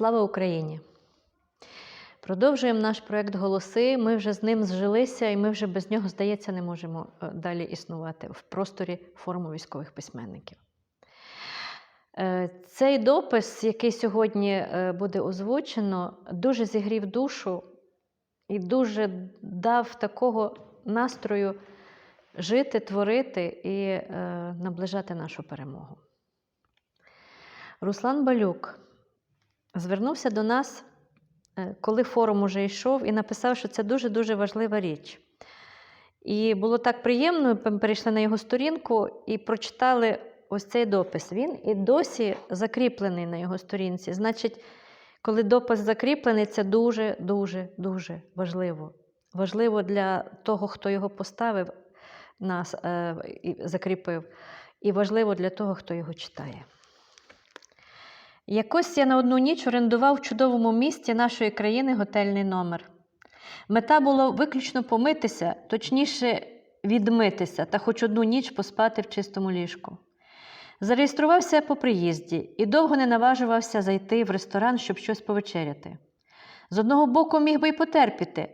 Слава Україні! Продовжуємо наш проект Голоси. Ми вже з ним зжилися, і ми вже без нього, здається, не можемо е, далі існувати в просторі форуму військових письменників. Е, Цей допис, який сьогодні е, буде озвучено, дуже зігрів душу і дуже дав такого настрою жити, творити і наближати нашу перемогу. Руслан Балюк звернувся до нас, е, коли форум уже йшов, і написав, що це дуже-дуже важлива річ. І було так приємно, ми перейшли на його сторінку і прочитали ось цей допис. Він і досі закріплений на його сторінці. Значить, коли допис закріплений, це дуже-дуже дуже важливо. Важливо для того, хто його поставив, нас е, закріпив, і важливо для того, хто його читає. Якось я на одну ніч орендував в чудовому місті нашої країни готельний номер. Мета було виключно помитися, точніше, відмитися та хоч одну ніч поспати в чистому ліжку. Зареєструвався по приїзді і довго не наважувався зайти в ресторан, щоб щось повечеряти. З одного боку, міг би й потерпіти,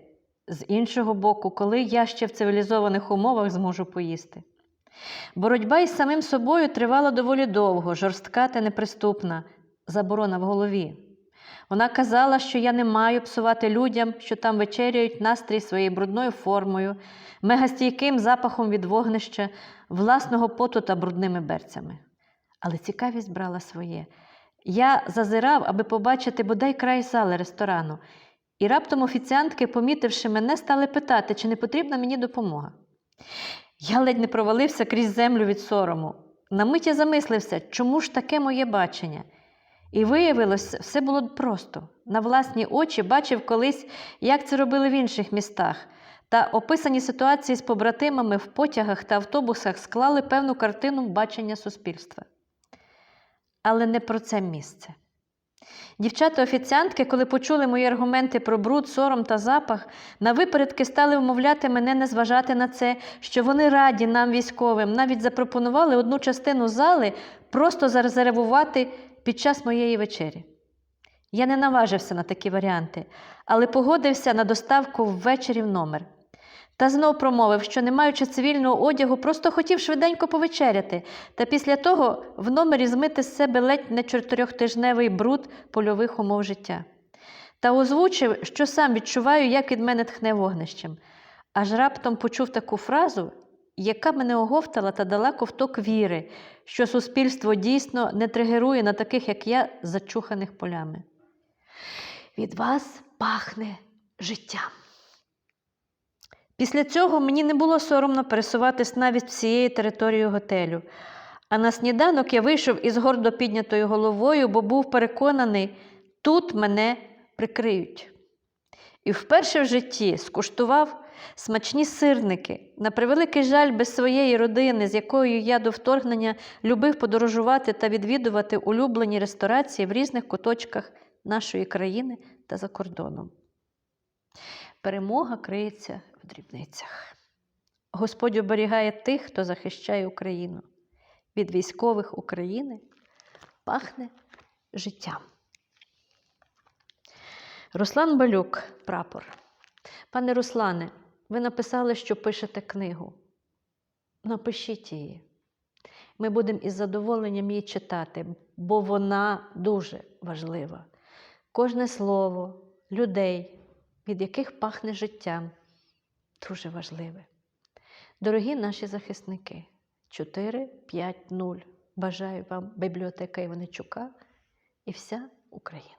з іншого боку, коли я ще в цивілізованих умовах зможу поїсти. Боротьба із самим собою тривала доволі довго, жорстка та неприступна, заборона в голові. Вона казала, що я не маю псувати людям, що там вечеряють настрій своєю брудною формою, мегастійким запахом від вогнища, власного поту та брудними берцями. Але цікавість брала своє. Я зазирав, аби побачити бодай край зали ресторану, і раптом офіціантки, помітивши мене, стали питати, чи не потрібна мені допомога. Я ледь не провалився крізь землю від сорому. На мить я замислився, чому ж таке моє бачення? І виявилось, все було просто. На власні очі бачив колись, як це робили в інших містах, та описані ситуації з побратимами в потягах та автобусах склали певну картину бачення суспільства. Але не про це місце. Дівчата-офіціантки, коли почули мої аргументи про бруд, сором та запах, на випередки стали вмовляти мене не зважати на це, що вони раді нам, військовим, навіть запропонували одну частину зали просто зарезервувати під час моєї вечері. Я не наважився на такі варіанти, але погодився на доставку ввечері в номер. Та знов промовив, що, не маючи цивільного одягу, просто хотів швиденько повечеряти, та після того в номері змити з себе ледь не чотирьохтижневий бруд польових умов життя. Та озвучив, що сам відчуваю, як від мене тхне вогнищем. Аж раптом почув таку фразу, яка мене оговтала та дала ковток віри, що суспільство дійсно не тригерує на таких, як я, зачуханих полями. Від вас пахне життям. Після цього мені не було соромно пересуватись навіть всією територією готелю. А на сніданок я вийшов із гордо піднятою головою, бо був переконаний, тут мене прикриють. І вперше в житті скуштував смачні сирники, на превеликий жаль, без своєї родини, з якою я до вторгнення любив подорожувати та відвідувати улюблені ресторації в різних куточках нашої країни та за кордоном. Перемога криється в дрібницях. Господь оберігає тих, хто захищає Україну. Від військових України пахне життям. Руслан Балюк, прапор. Пане Руслане, ви написали, що пишете книгу. Напишіть її. Ми будемо із задоволенням її читати, бо вона дуже важлива. Кожне слово, людей, від яких пахне життям, дуже важливе. Дорогі наші захисники, 4, 5, 0. Бажаю вам бібліотека Іваничука і вся Україна.